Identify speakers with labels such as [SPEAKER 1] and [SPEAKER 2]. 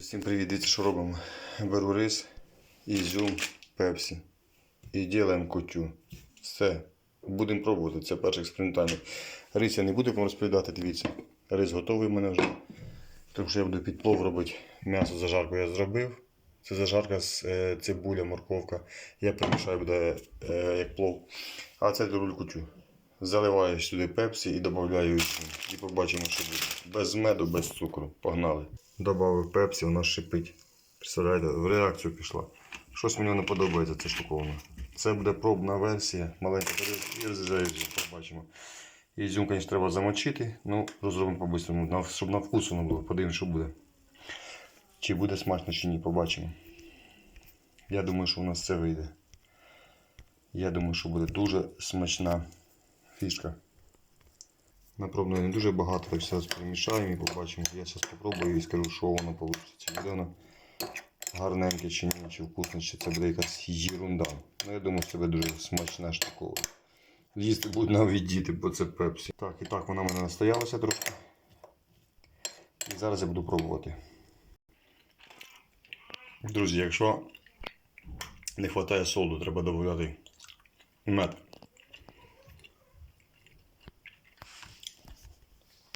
[SPEAKER 1] Всім привіт, дивіться, що робимо. Беру рис, ізюм, пепсі. І робимо кутю. Все. Будемо пробувати. Це перший експериментальний. Рис я не буду вам розповідати, дивіться. Рис готовий в мене вже. Тому що я буду під плов робити. М'ясо зажарку я зробив. Це зажарка з е, цибуля, морковка. Я перемішаю буде е, як плов. А це руль кутю. Заливаю сюди пепсі і додаю. І побачимо, що буде. Без меду, без цукру. Погнали. Добавив пепсі, вона шипить. Представляєте, в реакцію пішла. Щось мені не подобається ця штуковина. Це буде пробна версія, маленька розрізаю побачимо. Ізюм, звісно, треба замочити, ну розробимо по-бистрому, щоб на вкус воно було, подивимось, що буде. Чи буде смачно, чи ні, побачимо. Я думаю, що у нас це вийде. Я думаю, що буде дуже смачна фішка. На не дуже багато, так зараз перемішаємо і побачимо. Я зараз спробую і скажу, що воно вийде. Чи буде воно гарненьке, чи ні, чи вкусне, чи це буде якась єрунда. Ну я думаю, що це буде дуже смачна штуковина. Їсти будуть навіть діти, бо це пепсі. Так, і так вона в мене настоялася трошки. І зараз я буду пробувати. Друзі, якщо не вистачає солоду, треба додати мед.